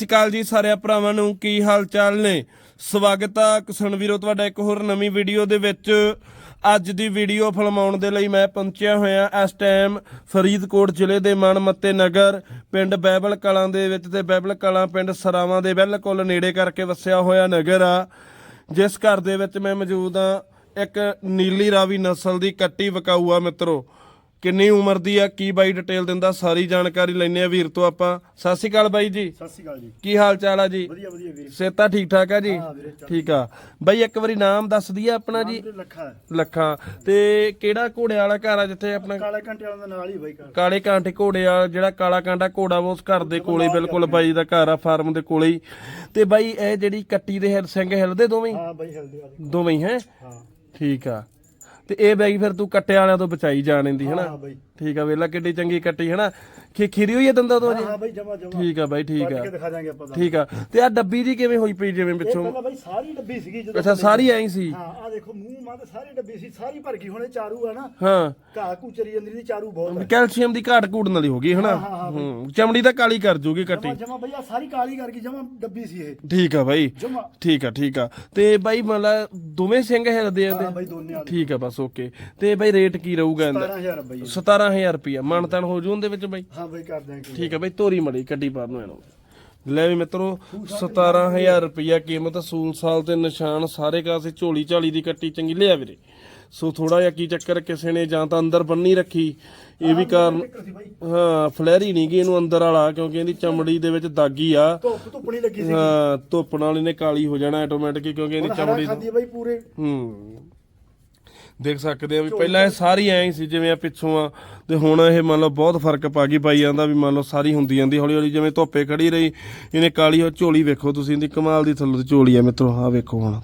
ਸ਼੍ਰੀ ਅਕਾਲ ਜੀ ਸਾਰਿਆਂ ਭਰਾਵਾਂ ਨੂੰ, ਕੀ ਹਾਲ ਚਾਲ ਨੇ? ਸਵਾਗਤ ਆ ਕਿਸਾਨ ਵੀਰੋ, ਤੁਹਾਡਾ ਇੱਕ ਹੋਰ ਨਵੀਂ ਵੀਡੀਓ ਦੇ ਵਿੱਚ। ਅੱਜ ਦੀ ਵੀਡੀਓ ਫਿਲਮਾਉਣ ਦੇ ਲਈ ਮੈਂ ਪਹੁੰਚਿਆ ਹੋਇਆ ਇਸ ਟਾਈਮ ਫਰੀਦਕੋਟ ਜ਼ਿਲ੍ਹੇ ਦੇ ਮਨਮੱਤੇ ਨਗਰ, ਪਿੰਡ ਬੈਬਲ ਕਲਾਂ ਦੇ ਵਿੱਚ ਤੇ ਬੈਬਲ ਕਲਾਂ ਪਿੰਡ ਸਰਾਵਾਂ ਦੇ ਬਿਲਕੁਲ ਨੇੜੇ ਕਰਕੇ ਵਸਿਆ ਹੋਇਆ ਨਗਰ ਆ। ਜਿਸ ਘਰ ਦੇ ਵਿੱਚ ਮੈਂ ਮੌਜੂਦ ਆ, ਇੱਕ ਨੀਲੀ ਰਾਵੀ ਨਸਲ ਦੀ ਕੱਟੀ ਵਕਾਊ ਆ ਮਿੱਤਰੋ। ਕਿੰਨੀ ਉਮਰ ਦੀ ਆ ਕੀ ਬਾਈ ਡਿਟੇਲ ਦਿੰਦਾ ਸਾਰੀ ਜਾਣਕਾਰੀ ਲੈਣੇ ਆ ਵੀਰ ਤੋਂ ਆਪਾਂ। ਸਤਿ ਸ਼੍ਰੀ ਅਕਾਲ ਬਾਈ ਜੀ। ਸਤਿ ਸ਼੍ਰੀ ਅਕਾਲ ਜੀ। ਕੀ ਹਾਲ ਚਾਲ ਆ ਜੀ? ਵਧੀਆ ਵਧੀਆ ਵੀਰੇ। ਸੇਤਾ ਠੀਕ ਠਾਕ ਆ ਜੀ। ਠੀਕ ਆ। ਬਾਈ ਇੱਕ ਵਾਰੀ ਨਾਮ ਦੱਸ ਦਈਏ ਆਪਣਾ ਜੀ। ਲੱਖਾ। ਲੱਖਾਂ। ਤੇ ਕਿਹੜਾ ਘੋੜੇ ਵਾਲਾ ਘਰ ਆ ਜਿੱਥੇ ਆਪਣਾ ਕਾਲੇ ਘੰਟੇ ਵਾਲਿਆਂ ਦੇ ਨਾਲ ਹੀ ਬਾਈ ਘਰ। ਕਾਲੇ ਕਾਂਟੇ ਘੋੜੇ ਆ ਜਿਹੜਾ ਕਾਲਾ ਕਾਂਟਾ ਘੋੜਾ ਉਸ ਘਰ ਦੇ ਕੋਲੇ ਬਿਲਕੁਲ ਬਾਈ ਦਾ ਘਰ ਆ ਫਾਰਮ ਦੇ ਕੋਲੇ ਹੀ। ਤੇ ਬਾਈ ਇਹ ਜਿਹੜੀ ਕੱਟੀ ਦੇ ਹਿਲ ਸਿੰਘ ਹਿਲਦੇ ਦੋਵੇਂ ਹੀ? ਬਾਈ ਹਲਦੀ ਵਾਲੀ ਦੋਵੇਂ ਹੈ? ਹਾਂ। ਠੀਕ ਆ। ਤੇ ਇਹ ਬਾਈ ਫਿਰ ਤੂੰ ਕੱਟੇ ਵਾਲਿਆਂ ਤੋਂ ਬਚਾਈ ਜਾਣ ਦੀ ਹਾਂ ਹਨਾ? ਬਾਈ। ਠੀਕ ਆ ਵੇਲਾ ਕਿੱਡੀ ਚੰਗੀ ਕੱਟੀ ਹਨਾ? ਖੀ ਖੀਰੀ ਹੋਈ ਆ ਦੰਦਾਂ ਤੋਂ ਜੀ ਹਾਂ ਬਾਈ ਜਮਾ ਜਮਾ। ਠੀਕ ਆ ਬਾਈ ਠੀਕ ਆ। ਕੇ ਦਿਖਾ ਦਾਂਗੇ ਆਪਾਂ ਤਾਂ ਠੀਕ ਆ। ਤੇ ਆ ਡੱਬੀ ਦੀ ਕਿਵੇਂ ਹੋਈ ਪਈ ਜਿਵੇਂ ਪਿੱਛੋਂ? ਪਹਿਲਾਂ ਬਾਈ ਸਾਰੀ ਡੱਬੀ ਸੀਗੀ ਜਦੋਂ ਅੱਛਾ ਸਾਰੀ ਐਂ ਸੀ? ਹਾਂ ਆ ਦੇਖੋ ਮੂੰਹ ਮਾਂ ਤੇ ਸਾਰੀ ਡੱਬੀ ਸੀ ਸਾਰੀ ਭਰ ਗਈ। ਹੁਣ ਇਹ ਚਾਰੂ ਆ ਨਾ। ਹਾਂ। ਘਾਹ ਘੂ ਚਰੀ ਜਾਂਦੀ ਦੀ ਚਾਰੂ ਬਹੁਤ ਹੈ ਕੈਲਸ਼ੀਅਮ ਦੀ ਘਾਟ ਘੂੜਨ ਵਾਲੀ ਹੋ ਗਈ ਹਨਾ? ਹਾਂ, ਹਾਂ, ਹੂੰ ਚਮੜੀ ਤਾਂ ਕਾਲੀ ਕਰ ਜੂਗੀ ਕੱਟੀ ਜਮਾ ਬਈ ਆ ਸਾਰੀ ਕਾਲੀ ਕਰ ਗਈ ਜਮਾ ਡੱਬੀ ਸੀ ਇਹ। ਠੀਕ ਆ ਬਾਈ। ਜਮਾ। ਠੀਕ ਆ ਠੀਕ ਆ। ਤੇ ਬਾਈ ਮਤਲਬ ਦੋਵੇਂ ਸਿੰਘ ਹਿਲਦੇ ਆ ਹਾਂ ਬਾਈ ਦੋਨੇ ਆ। ਠੀਕ ਆ ਬਸ ਓਕੇ। ਤੇ ਬਾਈ ਰੇਟ ਕੀ ਰਹੂਗਾ ਇਹਦਾ? 17000 ਬਾਈ 17000 ਰੁਪਿਆ ਮਨਤਨ ਹੋ ਜੂ ਉਹਦੇ ਵਿੱਚ ਬਾਈ? ਹਾਂ ਬਾਈ ਕਰ ਦਾਂਗੇ ਠੀਕ ਆ ਬਾਈ ਤੋਰੀ ਮੜੀ ਕੱਢੀ ਪਰ ਨੂੰ ਇਹਨੂੰ। ਲੈ ਵੀ ਮਿੱਤਰੋ 17000 ਰੁਪਿਆ ਕੀਮਤ ਸੂਲ ਸਾਲ ਤੇ ਨਿਸ਼ਾਨ ਸਾਰੇ ਕਾਸੇ ਝੋਲੀ ਝਾਲੀ ਦੀ ਕੱਟੀ ਚੰਗੀ ਲਿਆ ਵੀਰੇ। ਸੋ ਥੋੜਾ ਜਿਹਾ ਕੀ ਚੱਕਰ ਕਿਸੇ ਨੇ ਜਾਂ ਤਾਂ ਅੰਦਰ ਬੰਨੀ ਰੱਖੀ ਇਹ ਵੀ ਕਾਰਨ ਹਾਂ ਫਲੈਰੀ ਨਹੀਂ ਗਈ ਇਹਨੂੰ ਅੰਦਰ ਵਾਲਾ ਕਿਉਂਕਿ ਇਹਦੀ ਚਮੜੀ ਦੇ ਵਿੱਚ ਦਾਗੀ ਆ। ਧੁੱਪ ਲੱਗੀ ਸੀ ਹਾਂ ਧੁੱਪ ਨਾਲ ਇਹਨੇ ਕਾਲੀ ਹੋ ਜਾਣਾ ਆਟੋਮੈਟਿਕ ਕਿਉਂਕਿ ਇਹਦੀ ਚਮੜੀ ਖਾਂਦੀ ਆ ਬਾਈ ਪੂਰੇ। ਹੂੰ। ਦੇਖ ਸਕਦੇ ਆ ਵੀ ਪਹਿਲਾਂ ਇਹ ਸਾਰੀ ਐਂ ਹੀ ਸੀ ਜਿਵੇਂ ਆ ਪਿੱਛੋਂ ਆ ਤੇ ਹੁਣ ਇਹ ਮੰਨ ਲਓ ਬਹੁਤ ਫ਼ਰਕ ਪਾ ਗਈ ਪਾਈ ਜਾਂਦਾ ਵੀ ਮੰਨ ਲਓ ਸਾਰੀ ਹੁੰਦੀ ਜਾਂਦੀ ਹੌਲੀ ਹੌਲੀ ਜਿਵੇਂ ਧੁੱਪੇ ਖੜੀ ਰਹੀ ਇਹਨੇ ਕਾਲੀ ਉਹ ਝੋਲੀ ਵੇਖੋ ਤੁਸੀਂ ਇਹਦੀ ਕਮਾਲ ਦੀ ਥੱਲੋਂ ਝੋਲੀ ਆ ਮਿੱਤਰੋ ਆ ਵੇਖੋ ਹੁਣ।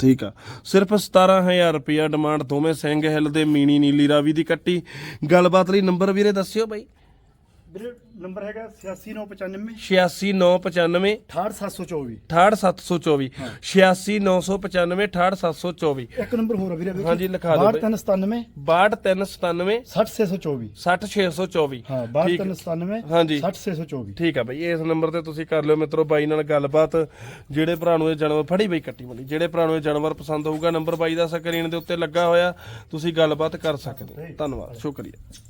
ਠੀਕ ਆ। ਸਿਰਫ 17000 ਰੁਪਿਆ ਡਿਮਾਂਡ ਦੋਵੇਂ ਸਿੰਘ ਹਿੱਲ ਦੇ ਮੀਣੀ ਨੀਲੀ ਰਾਵੀ ਦੀ ਕੱਟੀ। ਗੱਲਬਾਤ ਲਈ ਨੰਬਰ ਵੀਰੇ ਦੱਸਿਓ ਬਾਈ। ਵੀਰੇ ਨੰਬਰ ਹੈਗਾ 86995 86995 68724 68724 86995 68724 ਇੱਕ ਨੰਬਰ ਹੋਰ ਆ ਵੀਰੇ ਵੇਖੀ। ਹਾਂਜੀ, ਲਿਖਾ ਦਿਓ ਬਈ। 6397 62397 60624 60624 ਹਾਂ ਠੀਕ 6297 ਹਾਂਜੀ। 60624 ਠੀਕ ਆ ਬਈ ਇਸ ਨੰਬਰ ਤੇ ਤੁਸੀਂ ਕਰ ਲਿਓ ਮਿੱਤਰੋ ਬਾਈ ਨਾਲ ਗੱਲਬਾਤ। ਜਿਹੜੇ ਭਰਾ ਨੂੰ ਇਹ ਜਾਨਵਰ ਫੜੀ ਬਈ ਕੱਟੀ ਮੰਡੀ ਜਿਹੜੇ ਭਰਾ ਨੂੰ ਇਹ ਜਾਨਵਰ ਪਸੰਦ ਹੋਊਗਾ ਨੰਬਰ ਬਾਈ ਦਾ ਸਕਰੀਨ ਦੇ ਉੱਤੇ ਲੱਗਾ ਹੋਇਆ। ਤੁਸੀਂ ਗੱਲਬਾਤ ਕਰ ਸਕਦੇ ਧੰਨਵਾਦ ਸ਼ੁਕਰੀਆ।